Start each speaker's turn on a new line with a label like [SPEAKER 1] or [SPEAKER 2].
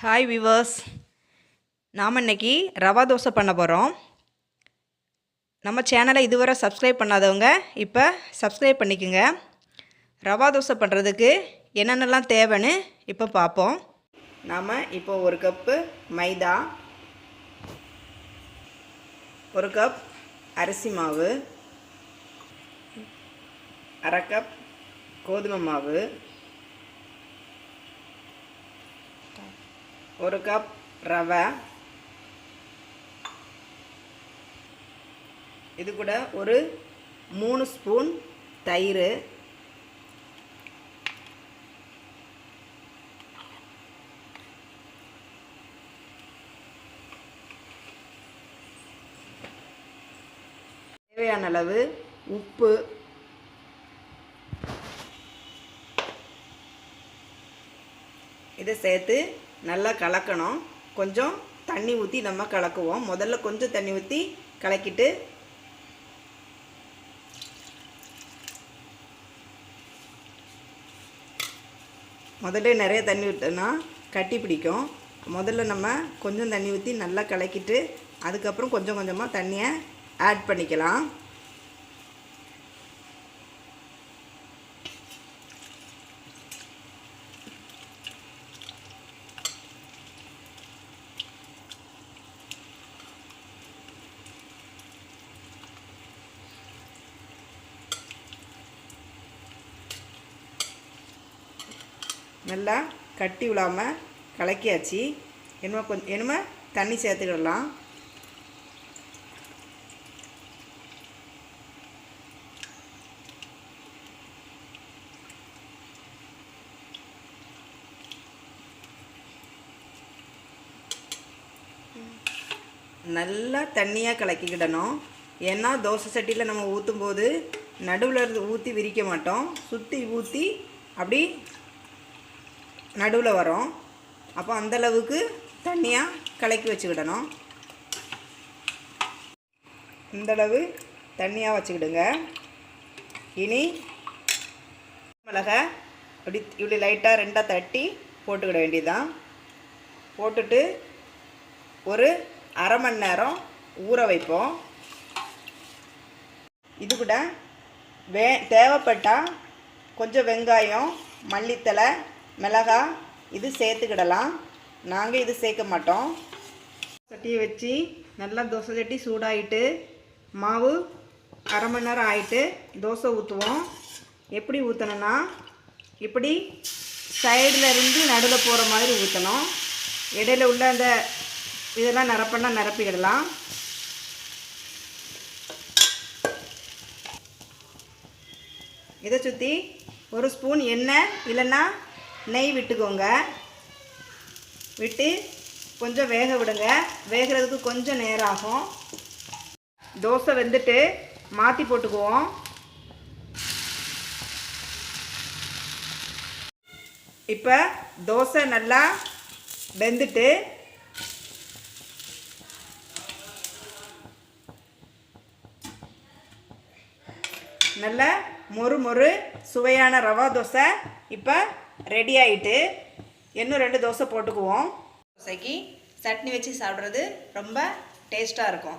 [SPEAKER 1] Hi viewers நாம் இன்னைக்கு ரவா தோசை பண்ண போகிறோம் நம்ம சேனலை இதுவரை சப்ஸ்கிரைப் பண்ணாதவங்க இப்போ சப்ஸ்கிரைப் பண்ணிக்கோங்க. ரவா தோசை பண்ணுறதுக்கு என்னென்னலாம் தேவைன்னு இப்போ பார்ப்போம் நாம் இப்போ ஒரு கப்பு மைதா ஒரு கப் அரிசி மாவு அரை கப் கோதுமை மாவு ஒரு கப் ரவை. இது கூட ஒரு மூணு ஸ்பூன் தயிர். தேவையான அளவு உப்பு. இதை சேர்த்து நல்லா கலக்கணும். கொஞ்சம் தண்ணி ஊற்றி நம்ம கலக்குவோம். முதல்ல கொஞ்சம் தண்ணி ஊற்றி கலக்கிட்டு முதல்ல நிறைய தண்ணி விட்டோன்னா கட்டி பிடிக்கும். முதல்ல நம்ம கொஞ்சம் தண்ணி ஊற்றி நல்லா கலக்கிட்டு அதுக்கப்புறம் கொஞ்சம் கொஞ்சமாக தண்ணியை ஆட் பண்ணிக்கலாம். நல்லா கட்டி விழாமல் கலக்கியாச்சு. என்னமோ கொஞ்சம் என்னமோ தண்ணி சேர்த்துக்கிடலாம். நல்லா தண்ணியாக கலக்கிக்கிடணும். ஏன்னா தோசை சட்டியில் நம்ம ஊற்றும் போது நடுவில் இருந்து ஊற்றி விரிக்க மாட்டோம். சுற்றி ஊற்றி அப்படி நடுவில் வரும். அப்போ அந்தளவுக்கு தண்ணியாக கலக்கி வச்சுக்கிடணும். இந்தளவு தண்ணியாக வச்சுக்கிடுங்க. இனி மிளகை இப்படி இப்படி லைட்டாக ரெண்டாக தட்டி போட்டுக்கிட வேண்டியதுதான். போட்டுட்டு ஒரு அரை மணி நேரம் ஊற வைப்போம். இது கூட வே தேவைப்பட்டால் கொஞ்சம் வெங்காயம் மல்லித்தலை மிளகாய் இது சேர்த்துக்கிடலாம். நாங்கள் இது சேர்க்க மாட்டோம். சட்டியை வச்சு நல்லா தோசை சட்டி சூடாகிட்டு மாவு அரை மணி நேரம் ஆகிட்டு தோசை ஊற்றுவோம் எப்படி ஊற்றணும்னா இப்படி சைடில் இருந்து நடுவில் போகிற மாதிரி ஊற்றணும் இடையில உள்ள அந்த இதெல்லாம் நிரப்பினா நிரப்பிக்கிடலாம் இதை சுற்றி ஒரு ஸ்பூன் எண்ணெய் இல்லைன்னா நெய் விட்டுக்கோங்க. விட்டு கொஞ்சம் வேக விடுங்க. வேகிறதுக்கு கொஞ்சம் நேரம் ஆகும். தோசை வெந்துட்டு மாற்றி போட்டுக்குவோம். இப்போ தோசை நல்லா வெந்துட்டு நல்ல மொறு மொறு சுவையான ரவா தோசை. இப்போ ரெடி ஆகிட்டு இன்னும் ரெண்டு தோசை போட்டுக்குவோம். தோசைக்கு சட்னி வச்சு சாப்பிட்றது ரொம்ப டேஸ்ட்டாக இருக்கும்.